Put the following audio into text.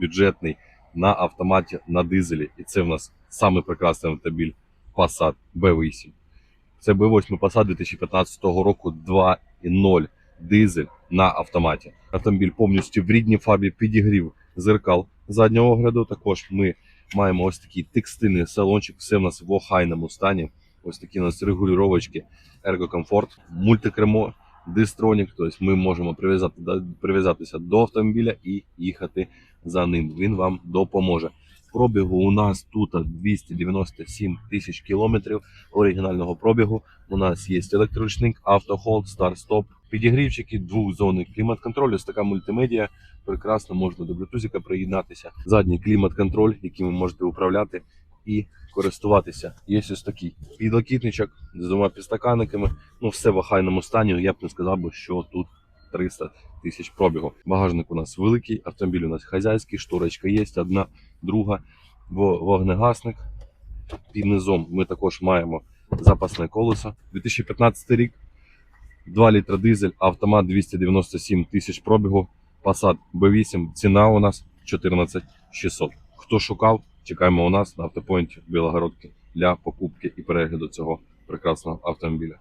бюджетний на автоматі на дизелі. І це в нас самий прекрасний автомобіль Passat B8. Це B8 Passat 2015 року 2.0 дизель на автоматі. Автомобіль повністю в рідній фабі підігрів зеркал заднього огляду. Також ми маємо ось такий текстильний салончик. Все в нас в охайному стані. Ось такі у нас регулювачки, ергокомфорт, мультикремо, дистронік. Тобто ми можемо прив'язати, прив'язатися до автомобіля і їхати за ним. Він вам допоможе. Пробігу у нас тут 297 тисяч кілометрів оригінального пробігу. У нас є електроручник, автохолд, старт-стоп, підігрівчики, двохзонний клімат-контроль, ось така мультимедіа. Прекрасно можна до блютузика приєднатися. Задній клімат-контроль, яким ви можете управляти і користуватися. Є ось такий підлокітничок з двома підстаканниками. Ну, все в охайному стані. Я б не сказав би, що тут 300 тисяч пробігу. Багажник у нас великий, автомобіль у нас хазяйський, шторочка є, одна, друга, во- вогнегасник. Під низом ми також маємо запасне колесо. 2015 рік, 2 літра дизель, автомат 297 тисяч пробігу, Passat B8, ціна у нас 14 600. Хто шукав, чекаємо у нас на автопоінті Білогородки для покупки і перегляду цього прекрасного автомобіля.